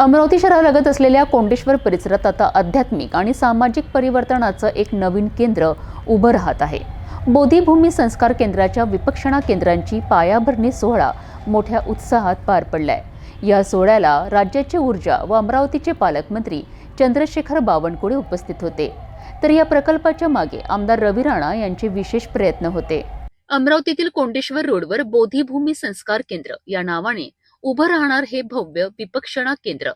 अमरावती शहरालगत असलेल्या कोंडेश्वर परिसरात आता आध्यात्मिक आणि सामाजिक परिवर्तनाचं एक नवीन केंद्र उभं राहत आहे. बोधीभूमी संस्कार केंद्राच्या विपक्षणा केंद्रांची पायाभरणी सोहळा मोठ्या उत्साहात पार पडलाय. या सोहळ्याला राज्याचे ऊर्जा व अमरावतीचे पालकमंत्री चंद्रशेखर बावनकुळे उपस्थित होते. तर या प्रकल्पाच्या मागे आमदार रवी राणा यांचे विशेष प्रयत्न होते. अमरावतीतील कोंडेश्वर रोडवर बोधीभूमी संस्कार केंद्र या नावाने उभं राहणार हे भव्य विपक्षणा केंद्र.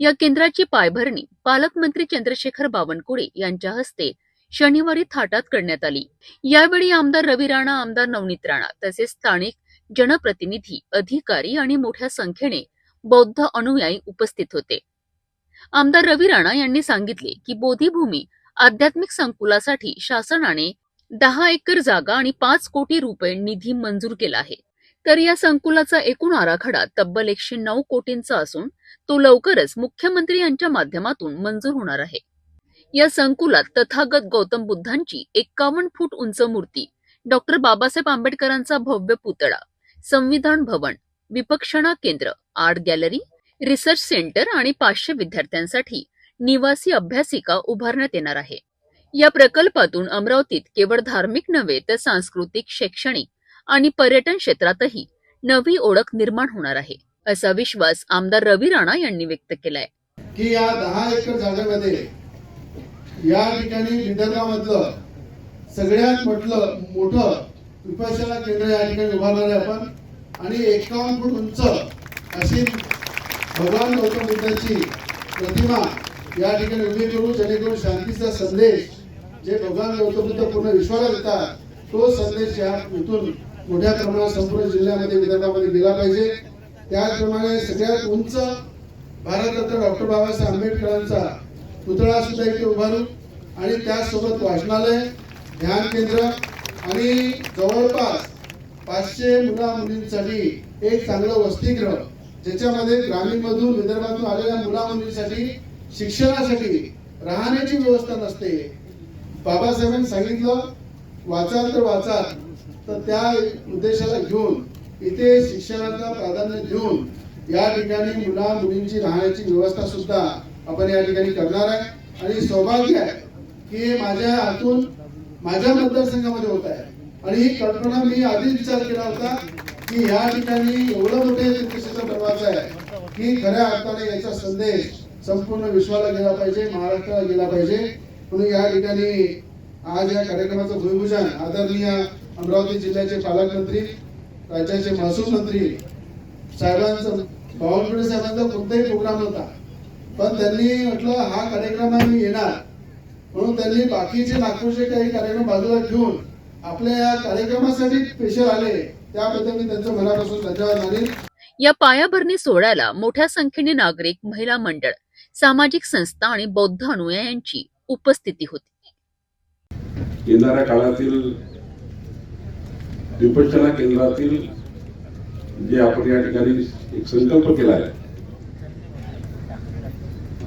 या केंद्राची पायभरणी पालकमंत्री चंद्रशेखर बावनकुळे यांच्या हस्ते शनिवारी थाटात करण्यात आली. यावेळी आमदार रवी राणा आमदार नवनीत राणा तसेच स्थानिक जनप्रतिनिधी अधिकारी आणि मोठ्या संख्येने बौद्ध अनुयायी उपस्थित होते. आमदार रवी राणा यांनी सांगितले की बोधीभूमी आध्यात्मिक संकुलासाठी शासनाने दहा एकर जागा आणि पाच कोटी रुपये निधी मंजूर केला आहे. तर या संकुलाचा एकूण आराखडा तब्बल एकशे नऊ कोटींचा असून तो लवकरच मुख्यमंत्री यांच्या माध्यमातून मंजूर होणार आहे. या संकुलात तथागत गौतम बुद्धांची एक्कावन्न फूट उंच मूर्ती डॉक्टर बाबासाहेब आंबेडकरांचा भव्य पुतळा संविधान भवन विपक्षणा केंद्र आर्ट गॅलरी रिसर्च सेंटर आणि पाचशे विद्यार्थ्यांसाठी निवासी अभ्यासिका उभारण्यात येणार आहे. या प्रकल्पातून अमरावतीत केवळ धार्मिक नव्हे तर सांस्कृतिक शैक्षणिक आणि पर्यटन क्षेत्रातही नवी ओळख निर्माण होणार आहे असा विश्वास आमदार रवी राणा यांनी व्यक्त केलाय. की या दहा एकर जागेमध्ये या ठिकाणी विदर्भामधलं सगळ्यात म्हटलं मोठं विपक्षणा केंद्र या ठिकाणी उभारणार आहे आपण. आणि एकावन्न फूट उंच अशी भगवान गौतम बुद्धाची प्रतिमा या ठिकाणी उभी करू जेणेकरून शांतीचा संदेश जे भगवान गौतम बुद्ध पूर्ण विश्वाला देतात तो संदेश या इथून मोठ्या प्रमाणात संपूर्ण जिल्ह्यामध्ये विदर्भामध्ये गेला पाहिजे. त्याचप्रमाणे सगळ्यात उंच भारतरत्न डॉक्टर बाबासाहेब आंबेडकरांचा पुतळा सुद्धा इथे उभारू आणि त्याचसोबत वाचनालय ध्यान केंद्र आणि जवळपास पाचशे मुला मुलींसाठी एक चांगलं वसतिगृह ज्याच्यामध्ये ग्रामीणमधून विदर्भातून आलेल्या मुला मुलींसाठी शिक्षणासाठी राहण्याची व्यवस्था नसते. बाबासाहेबांनी सांगितलं वाचाल तर वाचाल तर त्या उद्देशाला घेऊन इथे शिक्षणाला प्राधान्य देऊन या ठिकाणी मुला मुलींची राहण्याची व्यवस्था सुद्धा आपण या ठिकाणी करणार आहे. आणि सौभाग्य आहे की माझ्या हातून माझ्या मतदारसंघामध्ये होत आहे. आणि ही कल्पना मी आधीच विचार केला होता की या ठिकाणी एवढं मोठे तीर्थक्षेत्र बनवायचं आहे की खऱ्या अर्थाने याचा संदेश संपूर्ण विश्वाला गेला पाहिजे महाराष्ट्राला गेला पाहिजे. म्हणून या ठिकाणी आज या कार्यक्रमाचं भूमिपूजन आदरणीय अमरावती जिल्ह्याचे पालकमंत्री राज्याचे महसूल मंत्री साहेबांचं बावनकुळे साहेबांचा कोणताही प्रोग्राम नव्हता. पण त्यांनी म्हटलं हा कार्यक्रम मी येणार. म्हणून त्यांनी बाकीचे नागपूरचे काही कार्यक्रम बाजूला ठेवून आपल्या या कार्यक्रमासाठी स्पेशल आले. त्याबद्दल मी त्यांचं मनापासून धन्यवाद मानेन. या पायाभरणी सोहळ्याला मोठ्या संख्येने नागरिक महिला मंडळ सामाजिक संस्था आणि बौद्ध अनुयायांची उपस्थिती होती. येणाऱ्या काळातील विपश्चना केंद्रातील जे आपण या ठिकाणी एक संकल्प केला आहे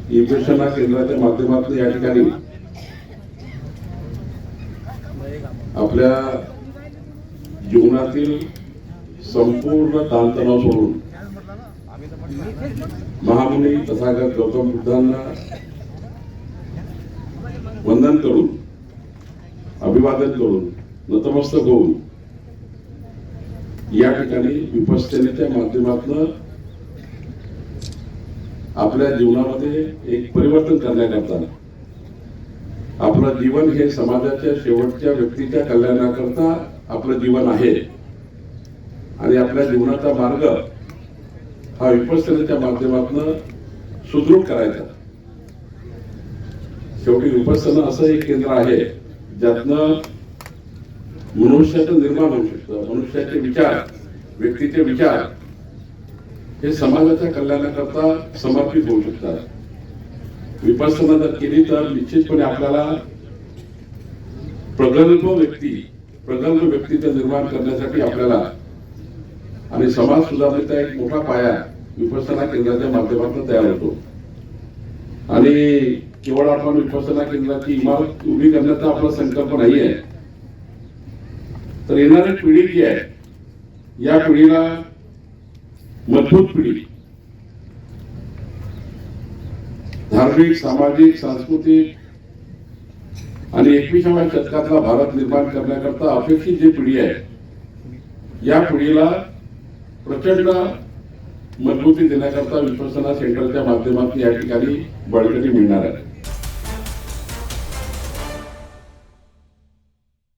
विपश्चना केंद्राच्या माध्यमातून या ठिकाणी आपल्या जीवनातील संपूर्ण ताणतणाव सोडून महामुनी तथागत गौतम बुद्धांना वंदन करून अभिवादन करून नतमस्तक होऊन या ठिकाणी विपश्चनेच्या माध्यमातून आपल्या जीवनामध्ये एक परिवर्तन करण्याकरता आपलं जीवन हे समाजाच्या शेवटच्या व्यक्तीच्या कल्याणाकरता आपलं जीवन आहे. आणि आपल्या जीवनाचा मार्ग हा विपश्चनेच्या माध्यमातून सुदृढ करायचा शेवटी विपश्चना असं एक केंद्र आहे ज्यातनं मनुष्याचं निर्माण होऊ शकतं मनुष्याचे विचार व्यक्तीचे विचार हे समाजाच्या कल्याणाकरता समर्पित होऊ शकतात. विपासना जर केली तर निश्चितपणे आपल्याला प्रगल्भ व्यक्ती प्रगल्भ व्यक्तीचं निर्माण करण्यासाठी आपल्याला आणि समाज सुधारणेचा एक मोठा पाया विपासना केंद्राच्या माध्यमातून तयार होतो. आणि केवळ आपण विपासना केंद्राची इमारत उभी करण्याचा आपला संकल्प नाही आहे तर येणारी पिढी जी आहे या पिढीला मजबूत पिढी. धार्मिक सामाजिक सांस्कृतिक आणि एकविसाव्या शतकातला भारत निर्माण करण्याकरता अपेक्षित जी पिढी आहे या पिढीला प्रचंड मजबूती देण्याकरता विश्वसना सेंटरच्या माध्यमातून या ठिकाणी बळकटी मिळणार आहे.